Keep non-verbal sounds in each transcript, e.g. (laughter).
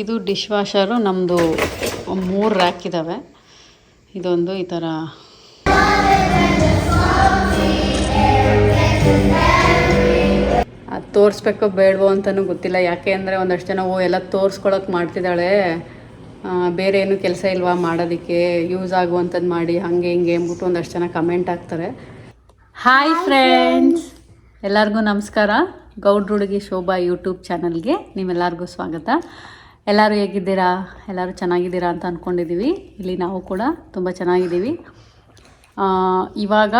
ಇದು dish washer ನಮ್ಮದು ಮೂರು ರ್ಯಾಕ್ ಇದ್ದಾವೆ ಇದೊಂದು ಈ ಥರ ಅದು ತೋರಿಸ್ಬೇಕೋ ಬೇಡವೋ ಅಂತಲೂ ಗೊತ್ತಿಲ್ಲ. ಯಾಕೆ ಅಂದರೆ ಒಂದಷ್ಟು ಜನ ಓ ಎಲ್ಲ ತೋರಿಸ್ಕೊಳಕ್ಕೆ ಮಾಡ್ತಿದ್ದಾಳೆ. ಬೇರೆ ಏನು ಕೆಲಸ ಇಲ್ವಾ ಮಾಡೋದಕ್ಕೆ? ಯೂಸ್ ಆಗುವಂಥದ್ದು ಮಾಡಿ, ಹಾಗೆ ಹಿಂಗೆ ಅಂದ್ಬಿಟ್ಟು ಒಂದಷ್ಟು ಜನ ಕಮೆಂಟ್ ಹಾಕ್ತಾರೆ. ಹಾಯ್ ಫ್ರೆಂಡ್ಸ್ ಎಲ್ಲರಿಗೂ ನಮಸ್ಕಾರ. ಗೌಡ್ರುಡುಗಿ ಶೋಭಾ ಯೂಟ್ಯೂಬ್ ಚಾನಲ್ಗೆ ನಿಮ್ಮೆಲ್ಲರಿಗೂ ಸ್ವಾಗತ. ಎಲ್ಲರೂ ಹೇಗಿದ್ದೀರಾ? ಎಲ್ಲರೂ ಚೆನ್ನಾಗಿದ್ದೀರಾ ಅಂತ ಅಂದ್ಕೊಂಡಿದ್ದೀವಿ ಇಲ್ಲಿ ನಾವು ಕೂಡ ತುಂಬ ಚೆನ್ನಾಗಿದ್ದೀವಿ. ಇವಾಗ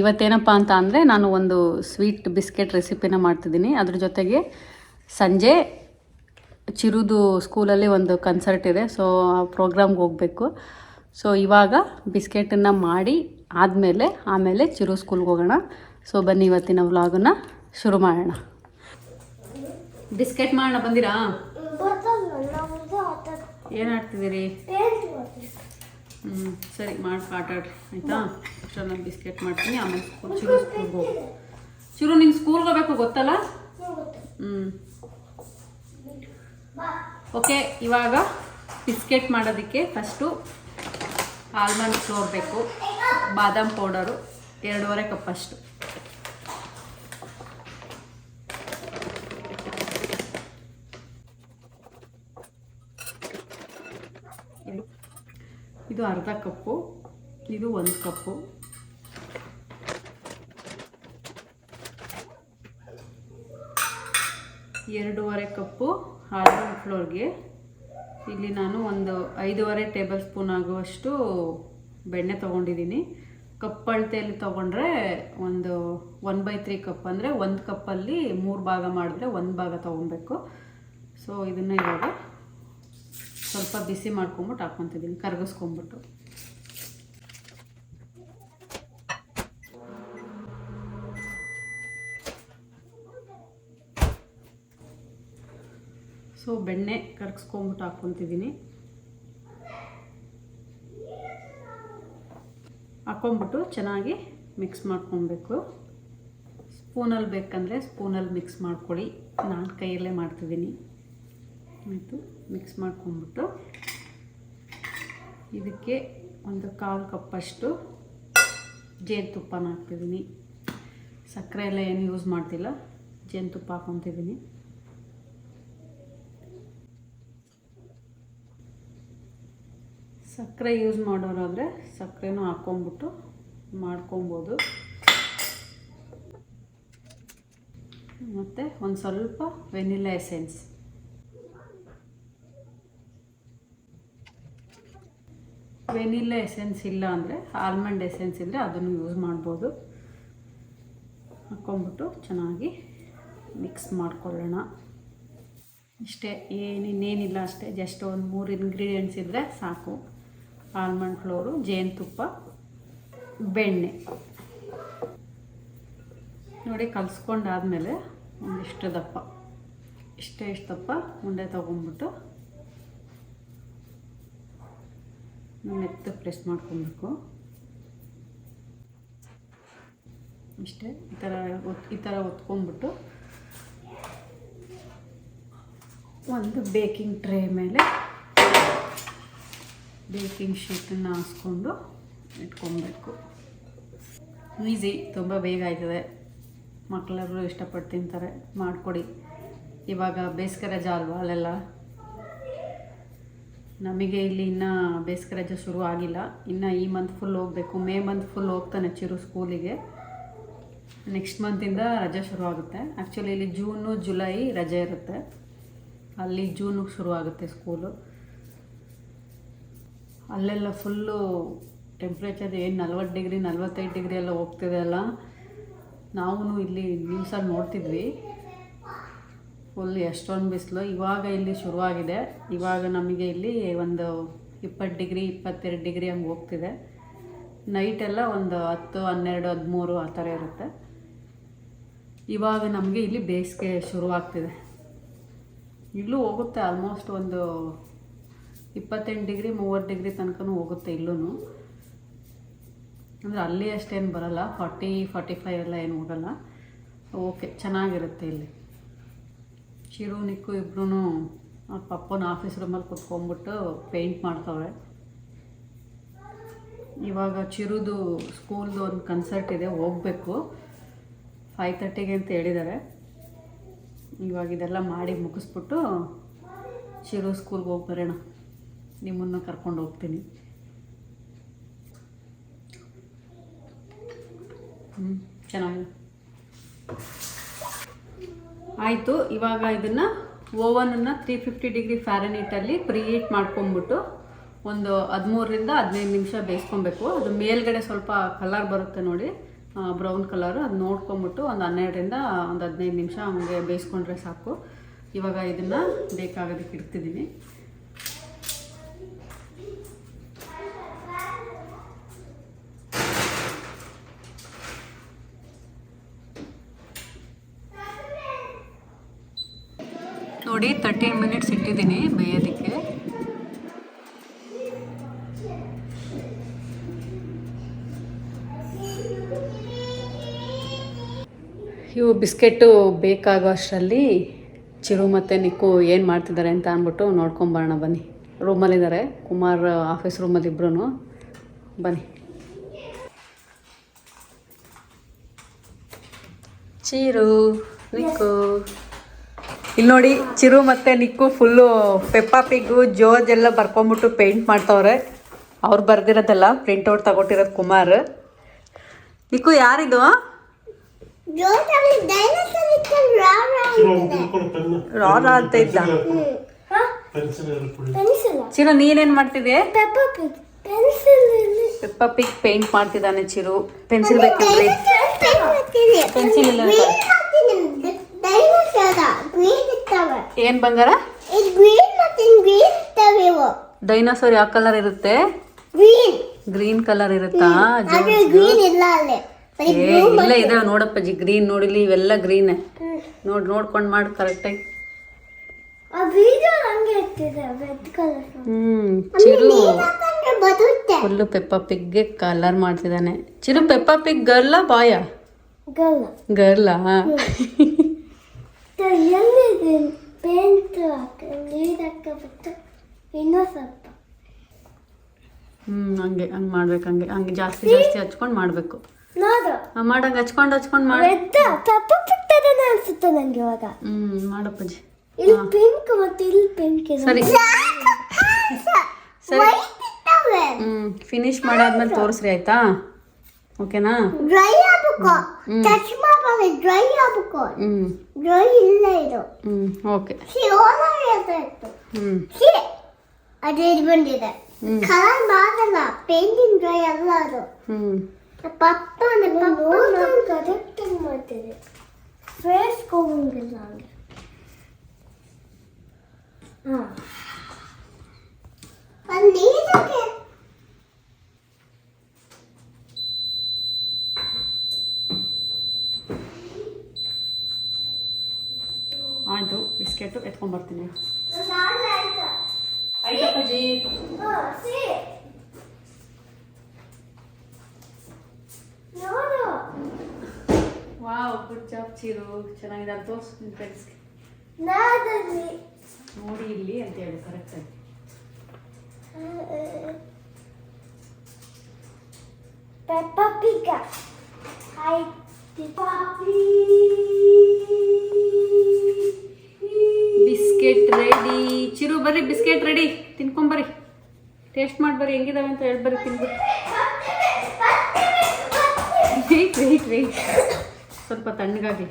ಇವತ್ತೇನಪ್ಪ ಅಂತ ಅಂದರೆ ನಾನು ಒಂದು ಸ್ವೀಟ್ ಬಿಸ್ಕೆಟ್ ರೆಸಿಪಿನ ಮಾಡ್ತಿದ್ದೀನಿ. ಅದ್ರ ಜೊತೆಗೆ ಸಂಜೆ ಚಿರುದು ಸ್ಕೂಲಲ್ಲಿ ಒಂದು ಕನ್ಸರ್ಟ್ ಇದೆ. ಸೊ ಆ ಪ್ರೋಗ್ರಾಮ್ಗೆ ಹೋಗಬೇಕು. ಸೊ ಇವಾಗ ಬಿಸ್ಕೆಟನ್ನು ಮಾಡಿ ಆದಮೇಲೆ, ಆಮೇಲೆ ಚಿರು ಸ್ಕೂಲ್ಗೆ ಹೋಗೋಣ. ಸೊ ಬನ್ನಿ ಇವತ್ತಿನ ವ್ಲಾಗನ್ನು ಶುರು ಮಾಡೋಣ. ಬಿಸ್ಕೆಟ್ ಮಾಡೋಣ, ಬಂದಿರಾ? ಏನು ಆಡ್ತಿದ್ದೀರಿ ಹ್ಞೂ ಸರಿ ಮಾಡಿ ಆಟಾಡ್ರಿ ಆಯಿತಾ? ಅಷ್ಟರಲ್ಲಿ ನಾನು ಬಿಸ್ಕೆಟ್ ಮಾಡ್ತೀನಿ, ಆಮೇಲೆ ಸ್ಕೂಲ್ ಚಿರು ಸ್ಕೂಲ್ಗೆ ಹೋಗು. ಚಿರು ನೀನು ಸ್ಕೂಲ್ಗೆ ಹೋಗ್ಬೇಕು ಗೊತ್ತಲ್ಲ? ಹ್ಞೂ ಓಕೆ ಇವಾಗ ಬಿಸ್ಕೆಟ್ ಮಾಡೋದಕ್ಕೆ ಫಸ್ಟು ಆಲ್ಮಂಡ್ ಫ್ಲೋರ್ ಬೇಕು ಬಾದಾಮ್ ಪೌಡರು ಎರಡೂವರೆ ಕಪ್ಪಷ್ಟು ಇದು ಅರ್ಧ ಕಪ್ಪು, ಇದು ಒಂದು ಕಪ್ಪು. ಎರಡೂವರೆ ಕಪ್ಪು ಆಲ್ಮಂಡ್ ಫ್ಲೋರ್ಗೆ ಇಲ್ಲಿ ನಾನು ಒಂದು ಐದೂವರೆ ಟೇಬಲ್ ಸ್ಪೂನ್ ಆಗುವಷ್ಟು ಬೆಣ್ಣೆ ತೊಗೊಂಡಿದ್ದೀನಿ. ಕಪ್ ಅಳತೆಯಲ್ಲಿ ತೊಗೊಂಡ್ರೆ ಒಂದು ಒನ್ ಬೈ ತ್ರೀ ಕಪ್ ಅಂದರೆ ಒಂದು ಕಪ್ಪಲ್ಲಿ ಮೂರು ಭಾಗ ಮಾಡಿದ್ರೆ ಒಂದು ಭಾಗ ತೊಗೊಬೇಕು ಸೊ ಇದನ್ನು ಇವಾಗ ಸ್ವಲ್ಪ ಬಿಸಿ ಮಾಡ್ಕೊಂಬಿಟ್ಟು ಹಾಕ್ಕೊತಿದ್ದೀನಿ, ಕರಗಿಸ್ಕೊಂಬಿಟ್ಟು. ಸೊ, ಬೆಣ್ಣೆ ಕರಗಿಸ್ಕೊಂಬಿಟ್ಟು ಹಾಕ್ಕೊತಿದ್ದೀನಿ. ಹಾಕ್ಕೊಂಬಿಟ್ಟು ಚೆನ್ನಾಗಿ ಮಿಕ್ಸ್ ಮಾಡ್ಕೊಬೇಕು. ಸ್ಪೂನಲ್ಲಿ ಬೇಕಂದರೆ ಸ್ಪೂನಲ್ಲಿ ಮಿಕ್ಸ್ ಮಾಡ್ಕೊಳ್ಳಿ. ನಾನು ಕೈಯಲ್ಲೇ ಮಾಡ್ತಿದ್ದೀನಿ. ಆಯಿತು. ಮಿಕ್ಸ್ ಮಾಡ್ಕೊಂಬಿಟ್ಟು ಇದಕ್ಕೆ ಒಂದು ಕಾಲು ಕಪ್ಪಷ್ಟು ಜೇನುತುಪ್ಪನ ಹಾಕ್ತಿದ್ದೀನಿ. ಸಕ್ಕರೆ ಎಲ್ಲ ಏನು ಯೂಸ್ ಮಾಡ್ತಿಲ್ಲ, ಜೇನುತುಪ್ಪ ಹಾಕೊತಿದ್ದೀನಿ ಸಕ್ಕರೆ ಯೂಸ್ ಮಾಡೋರಾದರೆ ಸಕ್ಕರೆನೂ ಹಾಕ್ಕೊಂಬಿಟ್ಟು ಮಾಡ್ಕೊಬೋದು. ಮತ್ತು ಒಂದು ಸ್ವಲ್ಪ ವೆನಿಲಾ ಎಸೆನ್ಸ್. ವೆನಿಲಾ ಎಸೆನ್ಸ್ ಇಲ್ಲ ಅಂದರೆ, ಆಲ್ಮಂಡ್ ಎಸೆನ್ಸ್ ಇದ್ದರೆ ಅದನ್ನು ಯೂಸ್ ಮಾಡ್ಬೋದು. ಹಾಕ್ಕೊಂಬಿಟ್ಟು ಚೆನ್ನಾಗಿ ಮಿಕ್ಸ್ ಮಾಡ್ಕೊಳ್ಳೋಣ. ಇಷ್ಟೇ, ಏನಿನ್ನೇನಿಲ್ಲ ಅಷ್ಟೇ ಜಸ್ಟ್ ಒಂದು ಮೂರು ಇನ್ಗ್ರೀಡಿಯೆಂಟ್ಸ್ ಇದ್ದರೆ ಸಾಕು. ಆಲ್ಮಂಡ್ ಫ್ಲೋರು, ಜೇನುತುಪ್ಪ, ಬೆಣ್ಣೆ. ನೋಡಿ, ಕಲಿಸ್ಕೊಂಡಾದ್ಮೇಲೆ ಒಂದಿಷ್ಟು ದಪ್ಪ. ಇಷ್ಟೇ ಇಷ್ಟು ದಪ್ಪ, ಉಂಡೆ ತೊಗೊಂಡ್ಬಿಟ್ಟು ಮೆತ್ತ ಪ್ರೆಸ್ ಮಾಡ್ಕೊಬೇಕು. ಇಷ್ಟೇ, ಈ ಥರ ಒತ್, ಈ ಥರ ಒತ್ಕೊಂಡ್ಬಿಟ್ಟು ಒಂದು ಬೇಕಿಂಗ್ ಟ್ರೇ ಮೇಲೆ ಬೇಕಿಂಗ್ ಶೀಟನ್ನು ಹಾಸ್ಕೊಂಡು ಇಟ್ಕೊಬೇಕು. ಈಸಿ, ತುಂಬ ಬೇಗ ಆಯ್ತದೆ. ಮಕ್ಕಳೆಲ್ಲರೂ ಇಷ್ಟಪಟ್ಟು ತಿಂತಾರೆ, ಮಾಡಿಕೊಡಿ. ಇವಾಗ ಬೇಸಿಗೆ ರಜಾ ಅಲ್ವಾ ಅಲ್ಲೆಲ್ಲ? ನಮಗೆ ಇಲ್ಲಿ ಇನ್ನೂ ಬೇಸಿಗೆ ರಜೆ ಶುರು ಆಗಿಲ್ಲ. ಇನ್ನು ಈ ಮಂತ್ ಫುಲ್ ಹೋಗಬೇಕು. ಮೇ ಮಂತ್ ಫುಲ್ ಹೋಗ್ತಾನೆ ಚಿರು ಸ್ಕೂಲಿಗೆ ನೆಕ್ಸ್ಟ್ ಮಂತಿಂದ ರಜೆ ಶುರು ಆಗುತ್ತೆ. ಆ್ಯಕ್ಚುಲಿ ಇಲ್ಲಿ ಜೂನು ಜುಲೈ ರಜೆ ಇರುತ್ತೆ. ಅಲ್ಲಿ ಜೂನಿಗೆ ಶುರು ಆಗುತ್ತೆ ಸ್ಕೂಲು ಅಲ್ಲೆಲ್ಲ ಫುಲ್ಲು ಟೆಂಪ್ರೇಚರ್ ಏನು ನಲ್ವತ್ತು ಡಿಗ್ರಿ, ನಲ್ವತ್ತೈದು ಡಿಗ್ರಿ ಎಲ್ಲ ಹೋಗ್ತಿದೆ ಅಲ್ಲ. ನಾವು ಇಲ್ಲಿ ನ್ಯೂಸಲ್ಲಿ ನೋಡ್ತಿದ್ವಿ. ಫುಲ್ ಎಷ್ಟೊಂದು ಬಿಸಿಲು. ಇವಾಗ ಇಲ್ಲಿ ಶುರುವಾಗಿದೆ. ಇವಾಗ ನಮಗೆ ಇಲ್ಲಿ ಒಂದು ಇಪ್ಪತ್ತು ಡಿಗ್ರಿ, ಇಪ್ಪತ್ತೆರಡು ಡಿಗ್ರಿ ಹಂಗೆ ಹೋಗ್ತಿದೆ. ನೈಟೆಲ್ಲ ಒಂದು ಹತ್ತು, ಹನ್ನೆರಡು, ಹದಿಮೂರು ಆ ಥರ ಇರುತ್ತೆ. ಇವಾಗ ನಮಗೆ ಇಲ್ಲಿ ಬೇಸಿಗೆ ಶುರುವಾಗ್ತಿದೆ. ಇಲ್ಲೂ ಹೋಗುತ್ತೆ ಆಲ್ಮೋಸ್ಟ್ ಒಂದು ಇಪ್ಪತ್ತೆಂಟು ಡಿಗ್ರಿ, ಮೂವತ್ತು ಡಿಗ್ರಿ ತನಕನೂ ಹೋಗುತ್ತೆ ಇಲ್ಲೂ ಅಂದರೆ ಅಲ್ಲಿ ಅಷ್ಟೇನು ಬರಲ್ಲ. ಫಾರ್ಟಿ ಫಾರ್ಟಿ ಫೈವ್ ಎಲ್ಲ ಏನು ಹೋಗಲ್ಲ. ಓಕೆ ಚೆನ್ನಾಗಿರುತ್ತೆ ಇಲ್ಲಿ. ಚಿರು ನಿಕ್ಕು ಇಬ್ಬರೂ ಅವ್ರ ಪಪ್ಪನ ಆಫೀಸ್ ರೂಮಲ್ಲಿ ಕುತ್ಕೊಂಡ್ಬಿಟ್ಟು ಪೇಂಟ್ ಮಾಡ್ತವ್ರೆ. ಇವಾಗ ಚಿರುದು ಸ್ಕೂಲ್ದು ಒಂದು ಕನ್ಸರ್ಟ್ ಇದೆ, ಹೋಗಬೇಕು. ಫೈವ್ ತರ್ಟಿಗೆ ಅಂತ ಹೇಳಿದ್ದಾರೆ ಇವಾಗ ಇದೆಲ್ಲ ಮಾಡಿ ಮುಗಿಸ್ಬಿಟ್ಟು ಚಿರು ಸ್ಕೂಲ್ಗೆ ಹೋಗಿ ಬರೋಣ. ನಿಮ್ಮನ್ನು ಕರ್ಕೊಂಡು ಹೋಗ್ತೀನಿ. ಹ್ಞೂ ಚೆನ್ನಾಗಿದೆ. ಆಯಿತು, ಇವಾಗ ಇದನ್ನು ಓವನನ್ನು ತ್ರೀ ಫಿಫ್ಟಿ ಡಿಗ್ರಿ ಫ್ಯಾರನೀಟಲ್ಲಿ ಪ್ರೀ ಹೀಟ್ ಮಾಡ್ಕೊಂಬಿಟ್ಟು ಒಂದು ಹದಿಮೂರರಿಂದ ಹದಿನೈದು ನಿಮಿಷ ಬೇಯಿಸ್ಕೊಬೇಕು. ಅದು ಮೇಲ್ಗಡೆ ಸ್ವಲ್ಪ ಕಲರ್ ಬರುತ್ತೆ ನೋಡಿ. ಬ್ರೌನ್ ಕಲರ್ ಅದು ನೋಡ್ಕೊಂಬಿಟ್ಟು ಒಂದು ಹನ್ನೆರಡರಿಂದ ಒಂದು ಹದಿನೈದು ನಿಮಿಷ ಹಂಗೆ ಬೇಯಿಸ್ಕೊಂಡ್ರೆ ಸಾಕು. ಇವಾಗ ಇದನ್ನು ಬೇಕಾಗೋದಕ್ಕೆ ಇಡ್ತಿದ್ದೀನಿ. ಇಟ್ಟಿದ್ದೀನಿ ಬೇಯೋದಕ್ಕೆ. ಇವು ಬಿಸ್ಕೆಟ್ಟು ಬೇಕಾಗೋ ಅಷ್ಟರಲ್ಲಿ ಚಿರು ಮತ್ತು ನಿಕ್ಕು ಏನು ಮಾಡ್ತಿದ್ದಾರೆ ಅಂತ ಅಂದ್ಬಿಟ್ಟು ನೋಡ್ಕೊಂಬರೋಣ ಬನ್ನಿ. ರೂಮಲ್ಲಿದ್ದಾರೆ. ಕುಮಾರ್ ಆಫೀಸ್ ರೂಮಲ್ಲಿ ಇಬ್ಬರೂ ಬನ್ನಿ. ಚಿರು, ನಿಕ್ಕು. ಇಲ್ಲಿ ನೋಡಿ ಚಿರು ಮತ್ತು ನಿಕ್ಕು ಫುಲ್ಲು ಪೆಪ್ಪಾ ಪಿಗ್ಗು, ಜೋಜ್ ಎಲ್ಲ ಬರ್ಕೊಂಬಿಟ್ಟು ಪೇಂಟ್ ಮಾಡ್ತವ್ರೆ. ಅವ್ರು ಬರ್ದಿರೋದಲ್ಲ ಪ್ರಿಂಟೌಟ್ ತಗೊಟ್ಟಿರೋದು ಕುಮಾರ್. ನಿಕ್ಕು ಯಾರಿದು? ಚಿರು, ನೀನೇನು ಮಾಡ್ತಿದ್ದೆ? ಪೆಪ್ಪಾ ಪೇಂಟ್ ಮಾಡ್ತಿದ್ದಾನೆ ಚಿರು. ಪೆನ್ಸಿಲ್ ಬೇಕಿಲ್ಲ ಪೆನ್ಸಿಲ್ ಇಲ್ಲ ಏನು ಬಂಗಾರ? ಡೈನೋಸರ್ ಯಾವ ಕಲರ್ ಇರುತ್ತೆ? ಗ್ರೀನ್. ಕಲರ್ ಇರುತ್ತಾ? ಇಲ್ಲ ಇದಾವೆ ನೋಡಪ್ಪಾಜಿ ಗ್ರೀನ್ ನೋಡಿಲಿ ಇವೆಲ್ಲ ಗ್ರೀನ್. ನೋಡ್ ನೋಡ್ಕೊಂಡು ಮಾಡಿ ಕರೆಕ್ಟಾಗಿ ಹ್ಮ್ ಚಿರು. ಫುಲ್ಲು ಪೆಪ್ಪ ಪಿಗ್ಗೆ ಕಲರ್ ಮಾಡ್ತಿದ್ದಾನೆ. ಚಿರು ಪೆಪ್ಪ ಪಿಗ್ ಗರ್ಲಾ ಬಾಯ? ಗರ್ಲಾ ಎಲ್ಲಿದೆ ಪೇಂಟ್ ಹಾಕ. ನೀರು ಹಾಕಬಿಟ್ಟು ಇನ್ನೂ ಸ್ವಲ್ಪ. ಹ್ಮ್ ಹಂಗೆ ಹಂಗೆ ಮಾಡ್ಬೇಕು ಹಂಗೆ ಹಂಗೆ ಜಾಸ್ತಿ ಜಾಸ್ತಿ ಹಚ್ಕೊಂಡು ಮಾಡಬೇಕು. ನೋಡು. ಮಾಡಂಗೆ ಹಚ್ಕೊಂಡು ಹಚ್ಕೊಂಡು ಮಾಡಿ ತಪ್ಪು ಪಿಟ್ಟದನ್ನ ಅನ್ಸುತ್ತೆ ನಂಗೆ ಇವಾಗ. ಹ್ಮ್ ಮಾಡಪ್ಪಜಿ ಇಲ್ಲಿ ಪಿಂಕ್ ಮತ್ತೆ ಇಲ್ಲಿ ಪಿಂಕ್ ಇದೆ. ಸರಿ. ಸರಿ. ಹ್ಮ್ ಫಿನಿಶ್ ಮಾಡಾದ್ಮೇಲೆ ತೋರಿಸ್ರಿ ಆಯ್ತಾ? ಓಕೆನಾ? ಡ್ರೈ ಆಗ್ಬೇಕು ಟಚ್ ಮಾಡಬಾರ್ದು ಡ್ರೈ ಆಗ್ಬೇಕು ಹ್ಮ್ ಡ್ರೈ ಇಲ್ಲ ಇದು ಹ್ಮ್ ಓಕೆ ಸಿ ಓಲಾಗಿ ಇತ್ತು ಹ್ಮ್ ಸಿ ಅದೇ ಇದು ಬಂದಿದೆ ಹ್ಮ್. ಕಲರ್ ಮಾಡಲ್ಲ ಪೇಂಟಿಂಗ್ ಡ್ರೈ ಅಲ್ಲ ಅದು ಹ್ಮ್ ಪಪ್ಪ ಕರೆಕ್ಟ್ ಮಾಡ್ತಿದೆ ಫೇಸ್ ಹೋಗಂಗಿಲ್ಲ ಹಂಗೆ ಹಾಂ ಒಂದು ನೀರಕ್ಕೆ ಆಯ್ತು ಬಿಸ್ಕೆಟು ಎತ್ಕೊಂಡ್ಬರ್ತೀನಿ ಬರ್ತೀನಿ. ಆಯ್ತಪ್ಪಾಜಿ ಹಾಂ ಸಿ ನೋಡು ವಾವ್ ಗುಡ್ ಜಾಬ್ ಚೀರು. ಚೆನ್ನಾಗಿದೆ. ಅಂತ ತೋರ್ಸು ನಿಮ್ಮ ಫ್ರೆಂಡ್ಸ್ಗೆ ನೋಡಿ ಇಲ್ಲಿ ಅಂತ ಹೇಳಿ ಕರೆಕ್ಟಾಗಿ Peppa Pig. Hi, Peppa biscuit ready. Chiru ಬರ್ರಿ ಬಿಸ್ಕೆಟ್ ರೆಡಿ. ತಿನ್ಕೊಂಬರ್ರಿ ಟೇಸ್ಟ್ ಮಾಡ್ಬರ್ರಿ ಹೆಂಗಿದಾವೆ ಅಂತ ಹೇಳ್ಬರ್ರಿ ತಿನ್ಬಿಟ್ಟು ವೆಯ್ಟ್ ವೆಯ್ಟ್ ವೆಯ್ಟ್ ಸ್ವಲ್ಪ ತಣ್ಣಗಾಗಿ.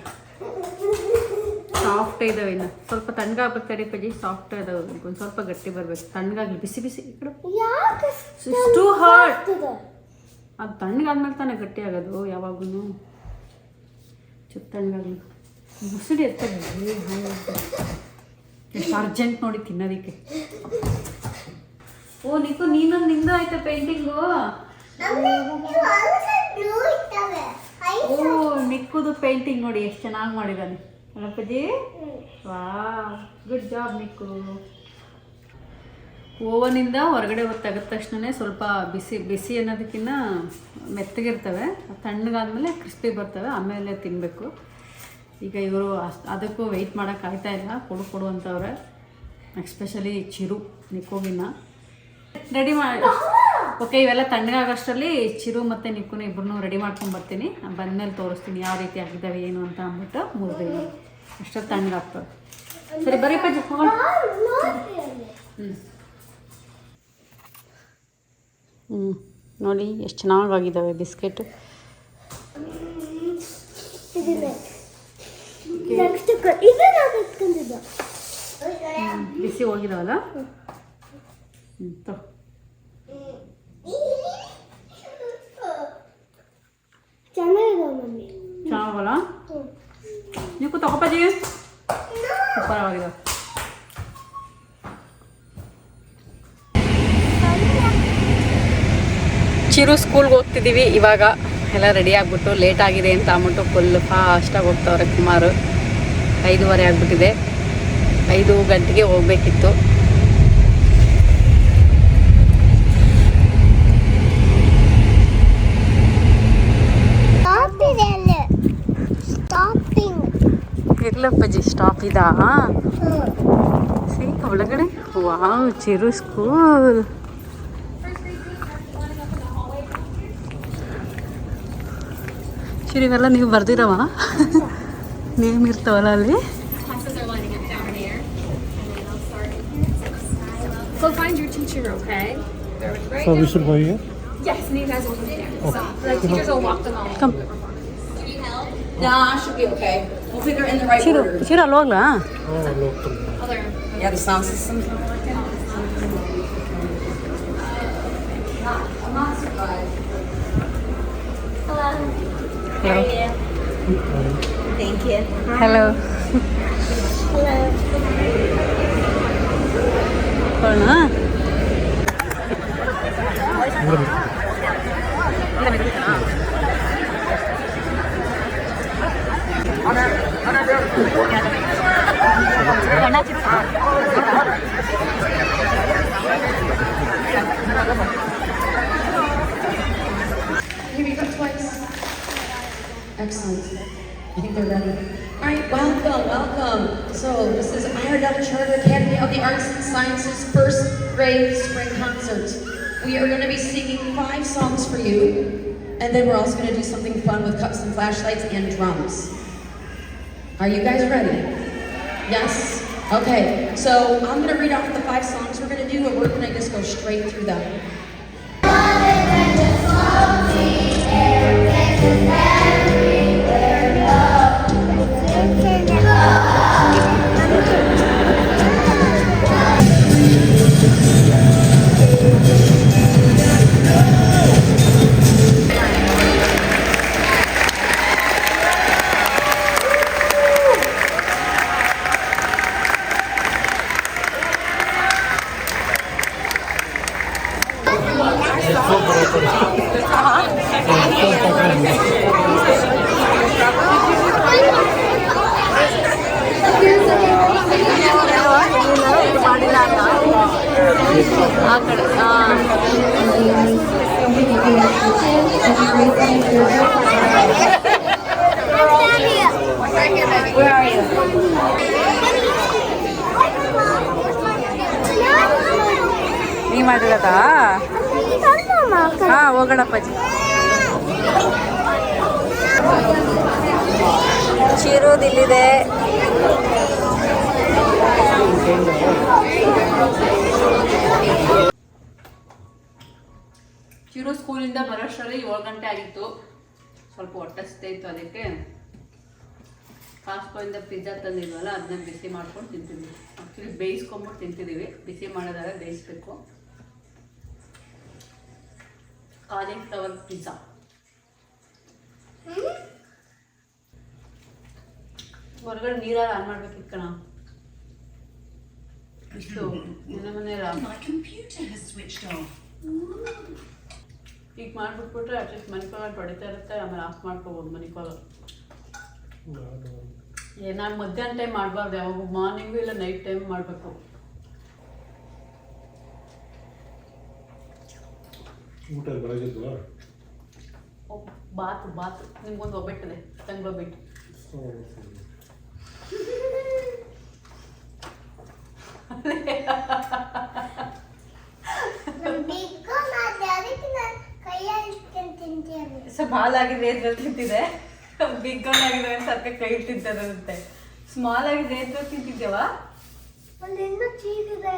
ಸಾಫ್ಟ್ ಇದಾವೆ ಇನ್ನು. ಸ್ವಲ್ಪ ತಣ್ಣಗಾಗ್ಬೇಕು ತಡಿ ಪಜಿ ಸಾಫ್ಟ್ ಇದಾವೆ. ಒಂದು ಸ್ವಲ್ಪ ಗಟ್ಟಿ ಬರ್ಬೇಕು. ತಣ್ಣಗಾಗಿ ಬಿಸಿ ಬಿಸಿ ಟು ಹಾರ್ಟ್ ಆಗ್ತದೆ? ಅದು ತಣ್ಣಗಾದ್ಮೇಲೆ ತಾನೇ ಗಟ್ಟಿ ಆಗೋದು ಯಾವಾಗೂ ಚುಪ್ ತಣ್ಣಗಾಗಲಿ. ಮುಸುಡಿ ಎತ್ತಾರೆ ಎಷ್ಟು ಅರ್ಜೆಂಟ್ ನೋಡಿ ತಿನ್ನೋದಕ್ಕೆ. ಓ, ನಿಕ್ಕು, ನೀನೊಂದು ನಿಂದು ಆಯ್ತಾ ಪೇಂಟಿಂಗು ಓ, ನಿಕ್ಕುದು ಪೇಂಟಿಂಗ್ ನೋಡಿ, ಎಷ್ಟು ಚೆನ್ನಾಗಿ ಮಾಡಿದ್ದಾನೆ ಗಣಪತಿ? ವಾ ಗುಡ್ ಜಾಬ್ ನಿಕ್ಕು. ಓವನಿಂದ ಹೊರಗಡೆ ತೆಗೆದ ತಕ್ಷಣ ಸ್ವಲ್ಪ ಬಿಸಿ ಬಿಸಿ ಅನ್ನೋದಕ್ಕಿಂತ ಮೆತ್ತಗಿರ್ತವೆ. ತಣ್ಣಗಾದ್ಮೇಲೆ ಕ್ರಿಸ್ಪಿ ಬರ್ತವೆ, ಆಮೇಲೆ ತಿನ್ನಬೇಕು ಈಗ ಇವರು ಅಷ್ಟು ಅದಕ್ಕೂ ವೆಯ್ಟ್ ಮಾಡೋಕ್ಕೆ ಆಗ್ತಾ ಇಲ್ಲ. ಕೊಡು ಕೊಡು ಅಂತವ್ರೆ. ಎಕ್ಸ್ಪೆಷಲಿ ಚಿರು ನಿಕ್ಕೋಗಿನ ರೆಡಿ ಮಾಡಿ ಓಕೆ ಇವೆಲ್ಲ ತಣ್ಣಗಾಗೋಷ್ಟರಲ್ಲಿ ಚಿರು ಮತ್ತು ನಿಕ್ಕುನ ಇಬ್ಬರನ್ನೂ ರೆಡಿ ಮಾಡ್ಕೊಂಡು ಬರ್ತೀನಿ. ಬಂದಮೇಲೆ ತೋರಿಸ್ತೀನಿ ಯಾವ ರೀತಿ ಆಗಿದ್ದಾವೆ, ಏನು ಅಂತ ಅಂದ್ಬಿಟ್ಟು ಮುರಿದೀನಿ ಅಷ್ಟೊತ್ತು ತಣ್ಣಗಾಗ್ತದೆ ಸರಿ ಬರೀ ಪಜ್ಜಿ ಹ್ಞೂ ಹ್ಞೂ ನೋಡಿ, ಎಷ್ಟು ಚೆನ್ನಾಗಾಗಿದ್ದಾವೆ ಬಿಸ್ಕೆಟು. ನೆಕ್ಸ್ಟ್ ಇದು ನಾವು ಇಟ್ಕೊಂಡಿದ್ದು ಬಿಸಿ ಹೋಗಿದಾವಲ್ಲ? ಹ್ಞೂ ತೊ. ಚೆನ್ನಾಗಿದೆ ಮಮ್ಮಿ. ಚೆನ್ನಾಗಲ್ಲ? ನೀವು ತಗೋಪಾಜಿ ಸೂಪರ್ ಆಗಿದೆ ಚಿರು ಸ್ಕೂಲ್ಗೆ ಹೋಗ್ತಿದ್ದೀವಿ ಇವಾಗ ಎಲ್ಲ ರೆಡಿ ಆಗ್ಬಿಟ್ಟು ಲೇಟ್ ಆಗಿದೆ ಅಂತ ಅಂದ್ಬಿಟ್ಟು ಫುಲ್ ಫಾಸ್ಟಾಗಿ ಹೋಗ್ತಾವ್ರೆ ಸುಮಾರು ಐದೂವರೆ ಆಗಿಬಿಟ್ಟಿದೆ. ಐದು ಗಂಟೆಗೆ ಹೋಗಬೇಕಿತ್ತು. ಇರ್ಲಪ್ಪಜ್ಜಿ ಸ್ಟಾಪ್ ಇದಾ? ಸಿ ಒಳಗಡೆ? ವಾವ್ ಚಿರು ಸ್ಕೂಲ್ ಚಿರಿವೆಲ್ಲ ನೀವು ಬರ್ದಿರವ? (laughs) name Mirtola Le. Go find your teacher, okay? Right so we should go here? Yes, and you guys will be there. Okay. So the teachers will walk them all. Come. Do you help? Nah, should be okay. We'll figure in the right Chira, order. Chira log la. Ah. Oh, log. Other. Yeah, the sound system's not working. I'm not surprised. Hello. Hello. How are you? Hello ಹೋಗೋಣ Here Sciences first grade spring concert. We are going to be singing five songs for you, and then we're also going to do something fun with cups and flashlights and drums. Are you guys ready? Yes? Okay, so I'm going to read off the five songs we're going to do, and we're going to just go straight through them. ಮಾಡಿರೋದಾ? ಹಾಂ ಹೋಗೋಣಪ್ಪಾಜಿ ಚಿರೋದಿಲ್ಲಿದೆ ಚಿರು ಸ್ಕೂಲಿಂದ ಬರೋಷ್ಟರಲ್ಲಿ ಏಳು ಗಂಟೆ ಆಗಿತ್ತು. ಸ್ವಲ್ಪ ಹೊಟ್ಟೆ ಇತ್ತು ಅದಕ್ಕೆ. ಕಾಸ್ಕೋಯಿಂದ ಪಿಜ್ಜಾ ತಂದಿದ್ವಲ್ಲ ಅದನ್ನ ಬಿಸಿ ಮಾಡ್ಕೊಂಡು ತಿಂತಿದ್ವಿ. ಆ್ಯಕ್ಚುಲಿ ಬೇಯಿಸ್ಕೊಂಬಿಟ್ಟು ತಿಂತಿದ್ದೀವಿ. ಬಿಸಿ ಮಾಡೋದಾದ್ರೆ ಬೇಯಿಸ್ಬೇಕು. Cauliflower pizza. ಹೊರಗಡೆ ನೀರಲ್ಲಿ ಆನ್ ಮಾಡ್ಬೇಕಿತ್ತು ಕಣ. ಇಷ್ಟು ಮನೆ ಮನೆ. ಈಗ ಮಾಡ್ಬಿಟ್ಬಿಟ್ರೆ ಅಟ್ಲೀಸ್ಟ್ ಮನಿಕಾಲ ಹೊಡಿತಾ ಇರುತ್ತೆ ಆಮೇಲೆ ಆಫ್ ಮಾಡ್ಕೋಬೋದು ಕಾಲರ್ ಏ ನಾನು ಮಧ್ಯಾಹ್ನ ಟೈಮ್ ಮಾಡಬಾರ್ದು ಯಾವಾಗ ಮಾರ್ನಿಂಗು ಇಲ್ಲ ನೈಟ್ ಟೈಮ್ ಮಾಡಬೇಕು. ಊಟ ಬೆಳಗಿದ್ವಾ ಬಾತು ಬಾತು. ನಿಮ್ಗೊಂದು ಒಬ್ಬಟ್ಟಿದೆ ತಂಗೊಬ್ಬಟ್ಟು ಸೊ ಬಿಗ್ಗು ಮಾಡಿದೆ ಅದಕ್ಕೆ ನಾನು ಕೈಯಲ್ಲಿ ಇಟ್ಕೊಂಡು ತಿಂತೀನಿ ಸೊ ಭಾಳ ಆಗಿದೆ ಅಂತ ತಿಂತಿದೆ ಬಿಗ್ ಆಗಿದೆ ಅಂತ ಅದಕ್ಕೆ ಕೈ ತಿಂತದಂತೆ ಸ್ಮಾಲ್ ಆಗಿದೆ ಅಂತ ತಿಂತಿದ್ದೇವಾ ಒಂದು ಇನ್ನೂ ಚೀಸ್ ಇದೆ.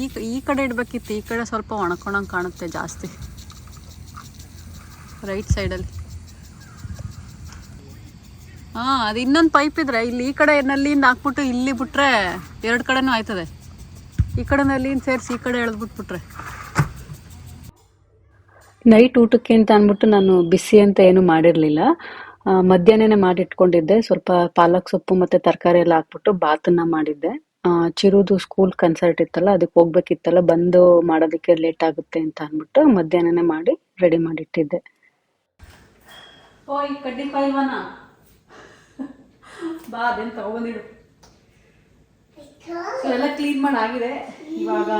ಈ ಈ ಕಡೆ ಇಡ್ಬೇಕಿತ್ತು, ಈ ಕಡೆ ಸ್ವಲ್ಪ ಒಣಕೊಳಂಗೆ ಕಾಣುತ್ತೆ ಜಾಸ್ತಿ. ರೈಟ್ ಸೈಡಲ್ಲಿ. ಹಾಂ, ಅದು ಇನ್ನೊಂದು ಪೈಪ್ ಇದ್ರೆ, ಇಲ್ಲಿ ಈ ಕಡೆ ನಲ್ಲಿಂದ ಹಾಕ್ಬಿಟ್ಟು ಇಲ್ಲಿ ಬಿಟ್ರೆ ಎರಡು ಕಡೆನೂ ಆಯ್ತದೆ. ಈ ಕಡೆ ನಲ್ಲಿಂದ ಸೇರಿಸಿ ಈ ಕಡೆ ಎಳೆದ್ಬಿಟ್ಬಿಟ್ರೆ ನೈಟ್ ಊಟಕ್ಕೆ ಅಂತ ಅಂದ್ಬಿಟ್ಟು ನಾನು ಬಿಸಿ ಅಂತ ಏನು ಮಾಡಿರಲಿಲ್ಲ. ಮಧ್ಯಾಹ್ನನೇ ಮಾಡಿಟ್ಕೊಂಡಿದ್ದೆ. ಸ್ವಲ್ಪ ಪಾಲಕ್ ಸೊಪ್ಪು ಮತ್ತೆ ತರಕಾರಿ ಎಲ್ಲ ಹಾಕ್ಬಿಟ್ಟು ಬಾತನ್ನ ಮಾಡಿದ್ದೆ. ಚಿರುದು ಸ್ಕೂಲ್ ಕನ್ಸರ್ಟ್ ಇತ್ತಲ್ಲ, ಅದಕ್ಕೆ ಹೋಗ್ಬೇಕಿತ್ತಲ್ಲ, ಬಂದು ಮಾಡೋದಕ್ಕೆ ಲೇಟ್ ಆಗುತ್ತೆ ಅಂತ ಅಂದ್ಬಿಟ್ಟು ಮಧ್ಯಾಹ್ನನೇ ಮಾಡಿ ರೆಡಿ ಮಾಡಿಟ್ಟಿದ್ದೆ. ಓಯ್ ಕಡ್ಡಿ ಪೈವನ ಬಾ, ಅದೇನು ಸೊ ಎಲ್ಲ ಕ್ಲೀನ್ ಮಾಡಿ ಆಗಿದೆ. ಇವಾಗ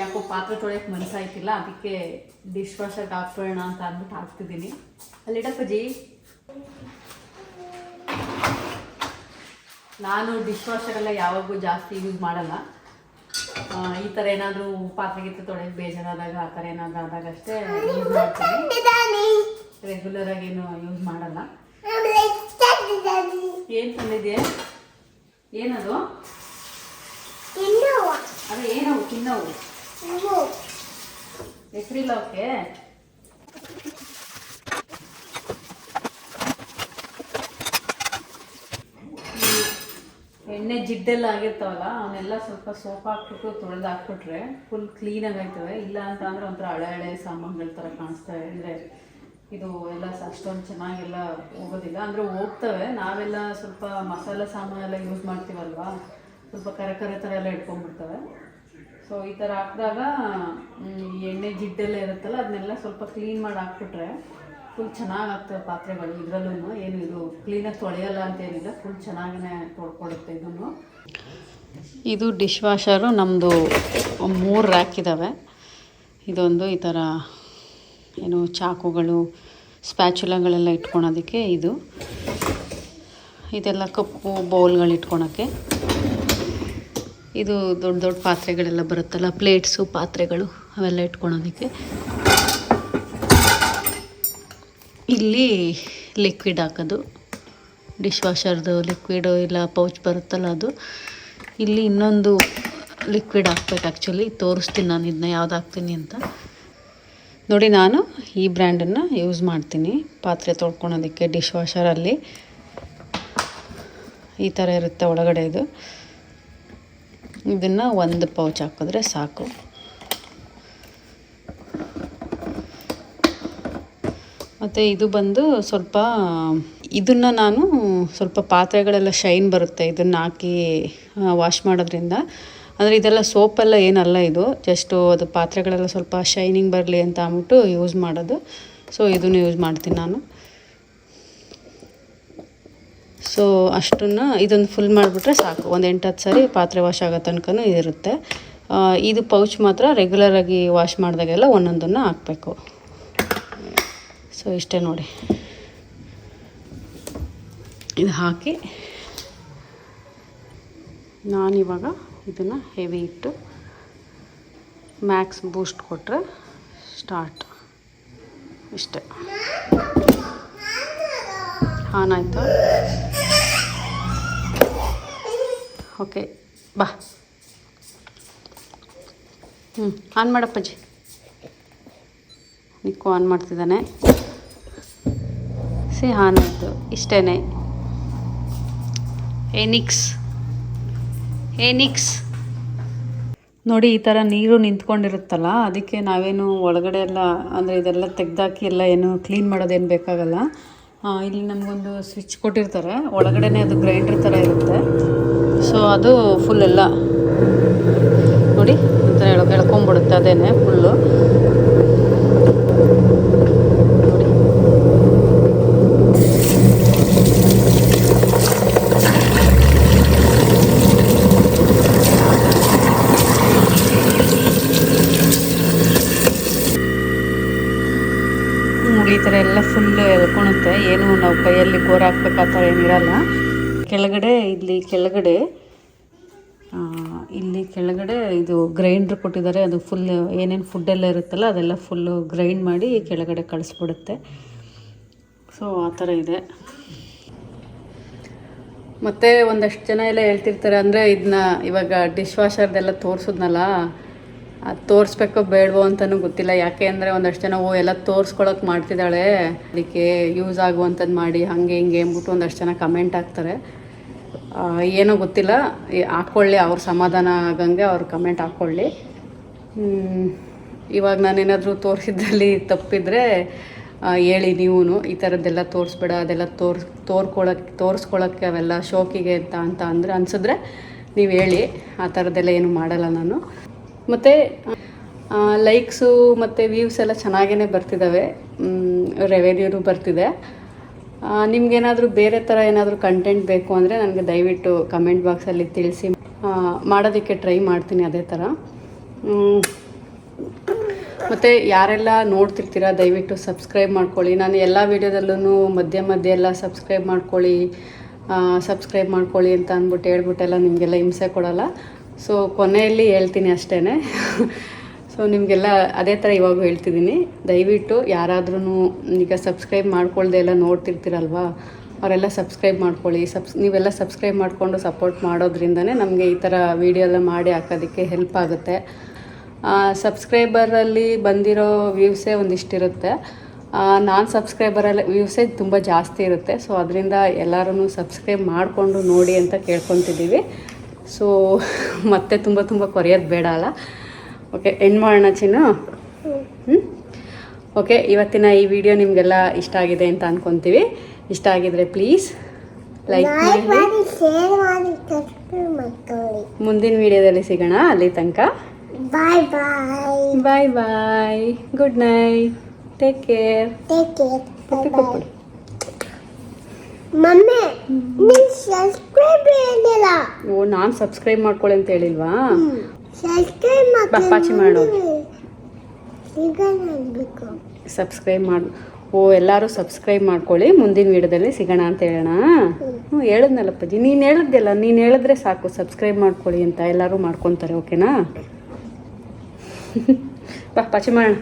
ಯಾಕೋ ಪಾತ್ರೆ ತೊಳೆಯಕ್ಕೆ ಮನಸ್ಸಾಯ್ತಿಲ್ಲ ಅದಕ್ಕೆ ಡಿಶ್ ವಾಷರ್ಗೆ ಹಾಕ್ಬಿಡೋಣ ಅಂತ ಅಂದ್ಬಿಟ್ಟು ಹಾಕ್ತಿದ್ದೀನಿ. ಅಲ್ಲಿಡಪ್ಪಜ್ಜಿ ನಾನು ಡಿಶ್ ವಾಷರ್ ಎಲ್ಲ ಯಾವಾಗೂ ಜಾಸ್ತಿ ಯೂಸ್ ಮಾಡಲ್ಲ. ಈ ಥರ ಏನಾದರೂ ಪಾತ್ರೆ ಗೀತ್ರೆ ಬೇಜಾರಾದಾಗ ಆ ಥರ ಏನಾದರೂ ಆದಾಗ ಅಷ್ಟೇ ಯೂಸ್ ಮಾಡ್ತೀನಿ. ರೆಗ್ಯುಲರ್ ಆಗಿ ಏನು ಯೂಸ್ ಮಾಡಲ್ಲ. ಏನು ತಂದಿದೆ ಏನದು? ಅದೇ ಏನವು? ತಿನ್ನವು. ಹೆಸರಿಲ್ಲ ಅವಕ್ಕೆ ಎಣ್ಣೆ ಜಿಡ್ಡೆಲ್ಲ ಆಗಿರ್ತಾವಲ್ಲ, ಅವನ್ನೆಲ್ಲ ಸ್ವಲ್ಪ ಸೋಪ್ ಹಾಕ್ಬಿಟ್ಟು ತೊಳೆದು ಹಾಕ್ಬಿಟ್ರೆ ಫುಲ್ ಕ್ಲೀನಾಗಿ ಆಯ್ತವೆ ಇಲ್ಲ ಅಂತ ಒಂಥರ ಹಳೆ ಹಳೆ ಸಾಮಾನುಗಳ ಥರ ಕಾಣಿಸ್ತವೆ ಅಂದರೆ ಇದು ಎಲ್ಲ ಅಷ್ಟೊಂದು ಚೆನ್ನಾಗೆಲ್ಲ ಹೋಗೋದಿಲ್ಲ. ಅಂದರೆ ಹೋಗ್ತವೆ. ನಾವೆಲ್ಲ ಸ್ವಲ್ಪ ಮಸಾಲೆ ಸಾಮಾನೆಲ್ಲ ಯೂಸ್ ಮಾಡ್ತೀವಲ್ವಾ? ಸ್ವಲ್ಪ ಕರೆ ಥರ ಎಲ್ಲ ಇಟ್ಕೊಂಡ್ಬಿಡ್ತವೆ. ಸೊ ಈ ಥರ ಹಾಕಿದಾಗ ಎಣ್ಣೆ ಜಿಡ್ಡೆಲ್ಲ ಇರುತ್ತಲ್ಲ, ಅದನ್ನೆಲ್ಲ ಸ್ವಲ್ಪ ಕ್ಲೀನ್ ಮಾಡಿ ಹಾಕ್ಬಿಟ್ರೆ ಫುಲ್ ಚೆನ್ನಾಗಾಗ್ತವೆ ಪಾತ್ರೆಗಳು. ಇದರಲ್ಲೂ ಏನು ಇದು ಕ್ಲೀನಾಗಿ ತೊಳೆಯಲ್ಲ ಅಂತೇನಿಲ್ಲ ಫುಲ್ ಚೆನ್ನಾಗೇ ತೊಳ್ಕೊಡುತ್ತೆ ಇದನ್ನು. ಇದು ಡಿಶ್ ವಾಷರು ನಮ್ಮದು ಮೂರು ರ್ಯಾಕ್ ಇದ್ದಾವೆ ಇದೊಂದು ಈ ಥರ ಏನು ಚಾಕುಗಳು ಸ್ಪ್ಯಾಚುಲಗಳೆಲ್ಲ ಇಟ್ಕೊಳೋದಕ್ಕೆ ಇದು. ಇದೆಲ್ಲ ಕಪ್ಪು ಬೌಲ್ಗಳು ಇಟ್ಕೊಳಕ್ಕೆ. ಇದು ದೊಡ್ಡ ದೊಡ್ಡ ಪಾತ್ರೆಗಳೆಲ್ಲ ಬರುತ್ತಲ್ಲ ಪ್ಲೇಟ್ಸು ಪಾತ್ರೆಗಳು ಅವೆಲ್ಲ ಇಟ್ಕೊಳೋದಕ್ಕೆ. ಇಲ್ಲಿ ಲಿಕ್ವಿಡ್ ಹಾಕೋದು. ಡಿಶ್ ವಾಷರ್ದು ಲಿಕ್ವಿಡು ಇಲ್ಲ ಪೌಚ್ ಬರುತ್ತಲ್ಲ ಅದು. ಇಲ್ಲಿ ಇನ್ನೊಂದು ಲಿಕ್ವಿಡ್ ಹಾಕ್ಬೇಕು ಆ್ಯಕ್ಚುಲಿ ತೋರಿಸ್ತೀನಿ ನಾನು ಇದನ್ನ ಯಾವ್ದು ಹಾಕ್ತೀನಿ ಅಂತ. ನೋಡಿ ನಾನು ಈ ಬ್ರ್ಯಾಂಡನ್ನು ಯೂಸ್ ಮಾಡ್ತೀನಿ. ಪಾತ್ರೆ ತೊಳ್ಕೊಳೋದಕ್ಕೆ ಡಿಶ್ ವಾಷರಲ್ಲಿ ಈ ಥರ ಇರುತ್ತೆ ಒಳಗಡೆ ಇದು. ಇದನ್ನು ಒಂದು ಪೌಚ್ ಹಾಕಿದ್ರೆ ಸಾಕು. ಮತ್ತು ಇದು ಬಂದು ಸ್ವಲ್ಪ, ಇದನ್ನು ನಾನು ಸ್ವಲ್ಪ ಪಾತ್ರೆಗಳೆಲ್ಲ ಶೈನ್ ಬರುತ್ತೆ, ಇದನ್ನು ಹಾಕಿ ವಾಶ್ ಮಾಡೋದ್ರಿಂದ. ಅಂದರೆ ಇದೆಲ್ಲ ಸೋಪೆಲ್ಲ ಏನಲ್ಲ ಇದು ಜಸ್ಟು ಅದು ಪಾತ್ರೆಗಳೆಲ್ಲ ಸ್ವಲ್ಪ ಶೈನಿಂಗ್ ಬರಲಿ ಅಂತ ಅಂದ್ಬಿಟ್ಟು ಯೂಸ್ ಮಾಡೋದು. ಸೊ ಇದನ್ನು ಯೂಸ್ ಮಾಡ್ತೀನಿ ನಾನು. ಸೊ ಅಷ್ಟನ್ನು ಇದೊಂದು ಫುಲ್ ಮಾಡಿಬಿಟ್ರೆ ಸಾಕು. ಒಂದು ಎಂಟು ಹತ್ತು ಸರಿ ಪಾತ್ರೆ ವಾಶ್ ಆಗೋ ತನಕನೂ ಇರುತ್ತೆ. ಇದು ಪೌಚ್ ಮಾತ್ರ ರೆಗ್ಯುಲರಾಗಿ ವಾಶ್ ಮಾಡಿದಾಗೆಲ್ಲ ಒಂದೊಂದನ್ನು ಹಾಕಬೇಕು. ಸೊ ಇಷ್ಟೇ ನೋಡಿ. ಇದು ಹಾಕಿ. ನಾನಿವಾಗ ಇದನ್ನು ಹೆವಿ ಇಟ್ಟು ಮ್ಯಾಕ್ಸ್ ಬೂಸ್ಟ್ ಕೊಟ್ಟರೆ ಸ್ಟಾರ್ಟ್ ಇಷ್ಟೇ. ಆನ್ ಆಯಿತು? ಓಕೆ ಬಾ. ಹ್ಞೂ ಆನ್ ಮಾಡಪ್ಪಜ್ಜಿ ನಿಕ್ಕು ಆನ್ ಮಾಡ್ತಿದ್ದಾನೆ. ಸಿ ಆನ್ ಆಯಿತು ಇಷ್ಟೇ ಏನಿಕ್ಸ್ ಏನಿಕ್ಸ್ ನೋಡಿ, ಈ ಥರ ನೀರು ನಿಂತ್ಕೊಂಡಿರುತ್ತಲ್ಲ, ಅದಕ್ಕೆ ನಾವೇನು ಒಳಗಡೆ ಎಲ್ಲ, ಅಂದರೆ ಇದೆಲ್ಲ ತೆಗ್ದಾಕಿ ಎಲ್ಲ ಏನು ಕ್ಲೀನ್ ಮಾಡೋದೇನು ಬೇಕಾಗಲ್ಲ. ಇಲ್ಲಿ ನಮಗೊಂದು ಸ್ವಿಚ್ ಕೊಟ್ಟಿರ್ತಾರೆ. ಒಳಗಡೆನೇ ಅದು ಗ್ರೈಂಡರ್ ಥರ ಇರುತ್ತೆ. ಸೊ, ಅದು ಫುಲ್ ಎಲ್ಲ. ನೋಡಿ, ಈ ಥರ ಎಳ್ ಎಳ್ಕೊಂಬಿಡುತ್ತೆ ಅದೇನೆ ಫುಲ್ಲು ಥರ ಎಲ್ಲ ಫುಲ್ ಎಳ್ಕೊಳುತ್ತೆ ಏನು ನಾವು ಕೈಯಲ್ಲಿ ಗೋರ್ ಹಾಕ್ಬೇಕು, ಆ ಥರ ಏನಿರಲ್ಲ ಕೆಳಗಡೆ ಇಲ್ಲಿ ಕೆಳಗಡೆ ಇಲ್ಲಿ ಕೆಳಗಡೆ ಇದು ಗ್ರೈಂಡ್ರ್ ಕೊಟ್ಟಿದ್ದಾರೆ. ಅದು ಫುಲ್ ಏನೇನು ಫುಡ್ಡೆಲ್ಲ ಇರುತ್ತಲ್ಲ, ಅದೆಲ್ಲ ಫುಲ್ಲು ಗ್ರೈಂಡ್ ಮಾಡಿ ಕೆಳಗಡೆ ಕಳಿಸ್ಬಿಡುತ್ತೆ. ಸೊ ಆ ಥರ ಇದೆ. ಮತ್ತು ಒಂದಷ್ಟು ಜನ ಎಲ್ಲ ಹೇಳ್ತಿರ್ತಾರೆ ಅಂದರೆ ಇದನ್ನ ಇವಾಗ ಡಿಶ್ ವಾಷರ್ದೆಲ್ಲ ತೋರಿಸಿದ್ನಲ್ಲ ಅದು ತೋರಿಸ್ಬೇಕೋ ಬೇಡವೋ ಅಂತಲೂ ಗೊತ್ತಿಲ್ಲ. ಯಾಕೆ ಅಂದರೆ ಒಂದಷ್ಟು ಜನ, ಓ, ಎಲ್ಲ ತೋರಿಸ್ಕೊಳಕ್ಕೆ ಮಾಡ್ತಿದ್ದಾಳೆ. ಅದಕ್ಕೆ ಯೂಸ್ ಆಗುವಂಥದ್ದು ಮಾಡಿ, ಹಾಗೆ ಹಿಂಗೆ ಅಂದ್ಬಿಟ್ಟು ಒಂದಷ್ಟು ಜನ ಕಮೆಂಟ್ ಹಾಕ್ತಾರೆ. ಏನೋ ಗೊತ್ತಿಲ್ಲ. ಹಾಕ್ಕೊಳ್ಳಿ ಅವ್ರ ಸಮಾಧಾನ ಆಗಂಗೆ ಅವ್ರು ಕಮೆಂಟ್ ಹಾಕ್ಕೊಳ್ಳಿ ಇವಾಗ ನಾನೇನಾದರೂ ತೋರಿಸಿದ್ದಲ್ಲಿ ತಪ್ಪಿದ್ರೆ ಹೇಳಿ ನೀವು ಈ ಥರದ್ದೆಲ್ಲ ತೋರಿಸ್ಬೇಡ, ಅದೆಲ್ಲ ತೋರ್ಸ್ ತೋರ್ಕೊಳಕ್ಕೆ ತೋರಿಸ್ಕೊಳಕ್ಕೆ ಅವೆಲ್ಲ ಶೋಕಿಗೆ ಅಂತ ಅಂತ ಅಂದರೆ ಅನಿಸಿದ್ರೆ ನೀವು ಹೇಳಿ. ಆ ಥರದ್ದೆಲ್ಲ ಏನು ಮಾಡಲ್ಲ ನಾನು. ಮತ್ತು ಲೈಕ್ಸು ಮತ್ತು ವ್ಯೂಸ್ ಎಲ್ಲ ಚೆನ್ನಾಗೇ ಬರ್ತಿದ್ದಾವೆ ರೆವೆನ್ಯೂನು ಬರ್ತಿದೆ. ನಿಮ್ಗೇನಾದರೂ ಬೇರೆ ಥರ ಏನಾದರೂ ಕಂಟೆಂಟ್ ಬೇಕು ಅಂದರೆ ನನಗೆ ದಯವಿಟ್ಟು ಕಮೆಂಟ್ ಬಾಕ್ಸಲ್ಲಿ ತಿಳಿಸಿ. ಮಾಡೋದಕ್ಕೆ ಟ್ರೈ ಮಾಡ್ತೀನಿ ಅದೇ ಥರ ಮತ್ತು ಯಾರೆಲ್ಲ ನೋಡ್ತಿರ್ತೀರ, ದಯವಿಟ್ಟು ಸಬ್ಸ್ಕ್ರೈಬ್ ಮಾಡ್ಕೊಳ್ಳಿ. ನಾನು ಎಲ್ಲ ವೀಡಿಯೋದಲ್ಲೂ ಮಧ್ಯ ಮಧ್ಯೆ ಎಲ್ಲ ಸಬ್ಸ್ಕ್ರೈಬ್ ಮಾಡ್ಕೊಳ್ಳಿ. ಸಬ್ಸ್ಕ್ರೈಬ್ ಮಾಡ್ಕೊಳ್ಳಿ ಅಂತ ಅಂದ್ಬಿಟ್ಟು ಹೇಳ್ಬಿಟ್ಟೆಲ್ಲ ನಿಮಗೆಲ್ಲ ಹಿಂಸೆ ಕೊಡಲ್ಲ. ಸೊ ಕೊನೆಯಲ್ಲಿ ಹೇಳ್ತೀನಿ ಅಷ್ಟೇ ಸೊ ನಿಮಗೆಲ್ಲ ಅದೇ ಥರ ಇವಾಗ ಹೇಳ್ತಿದ್ದೀನಿ. ದಯವಿಟ್ಟು ಯಾರಾದ್ರೂ ಈಗ ಸಬ್ಸ್ಕ್ರೈಬ್ ಮಾಡ್ಕೊಳ್ದೆ ಎಲ್ಲ ನೋಡ್ತಿರ್ತೀರಲ್ವಾ? ಅವರೆಲ್ಲ ಸಬ್ಸ್ಕ್ರೈಬ್ ಮಾಡ್ಕೊಳ್ಳಿ. ಸಬ್ಸ್ ನೀವೆಲ್ಲ ಸಬ್ಸ್ಕ್ರೈಬ್ ಮಾಡಿಕೊಂಡು ಸಪೋರ್ಟ್ ಮಾಡೋದ್ರಿಂದನೇ ನಮಗೆ ಈ ಥರ ವೀಡಿಯೋ ಎಲ್ಲ ಮಾಡಿ ಹಾಕೋದಕ್ಕೆ ಹೆಲ್ಪ್ ಆಗುತ್ತೆ. ಸಬ್ಸ್ಕ್ರೈಬರಲ್ಲಿ ಬಂದಿರೋ ವ್ಯೂಸೇ ಒಂದಿಷ್ಟಿರುತ್ತೆ. ನಾನು ಸಬ್ಸ್ಕ್ರೈಬರಲ್ಲಿ ವ್ಯೂಸೇ ತುಂಬ ಜಾಸ್ತಿ ಇರುತ್ತೆ. ಸೊ ಅದರಿಂದ ಎಲ್ಲರೂ ಸಬ್ಸ್ಕ್ರೈಬ್ ಮಾಡಿಕೊಂಡು ನೋಡಿ ಅಂತ ಕೇಳ್ಕೊತಿದ್ದೀವಿ. ಸೊ (laughs) ಮತ್ತೆ ತುಂಬ ತುಂಬ ಕೊರೆಯೋದು ಬೇಡ ಅಲ್ಲ? ಓಕೆ ಎಂಡ್ ಮಾಡೋಣ ಚಿನ್ನ? ಹ್ಞೂ ಓಕೆ ಇವತ್ತಿನ ಈ ವಿಡಿಯೋ ನಿಮಗೆಲ್ಲ ಇಷ್ಟ ಆಗಿದೆ ಅಂತ ಅಂದ್ಕೊತೀವಿ ಇಷ್ಟ ಆಗಿದ್ರೆ ಪ್ಲೀಸ್ ಲೈಕ್ ಮಾಡಿ. ಮುಂದಿನ ವಿಡಿಯೋದಲ್ಲಿ ಸಿಗೋಣ ಅಲ್ಲಿ ತನಕ. Bye bye bye bye good night take care take care mummy ನೀನ್ ಸಬ್ಸ್ಕ್ರೈಬ್ ಹೇಳಿಲ್ಲ ಓ ನಾನು ಸಬ್ಸ್ಕ್ರೈಬ್ ಮಾಡ್ಕೊಳ್ಳಿ ಅಂತ ಹೇಳಿಲ್ವಾ? ಸಬ್ಸ್ಕ್ರೈಬ್ ಬಾ, ಪಾಚಿ ಮಾಡು. ಸಬ್ಸ್ಕ್ರೈಬ್ ಮಾಡು. ಓ ಎಲ್ಲರೂ ಸಬ್ಸ್ಕ್ರೈಬ್ ಮಾಡ್ಕೊಳ್ಳಿ ಮುಂದಿನ ವಿಡಿಯೋದಲ್ಲಿ ಸಿಗೋಣ ಅಂತ ಹೇಳೋಣ. ಹ್ಞೂ ಹೇಳಿದ್ನಲ್ಲಪ್ಪಾಜಿ ನೀನು ಹೇಳಿದ್ದೆಲ್ಲ ನೀನು ಹೇಳಿದ್ರೆ ಸಾಕು ಸಬ್ಸ್ಕ್ರೈಬ್ ಮಾಡ್ಕೊಳ್ಳಿ ಅಂತ ಎಲ್ಲರೂ ಮಾಡ್ಕೊತಾರೆ ಓಕೆನಾ ಬಾ ಪಾಚಿ ಮಾಡೋಣ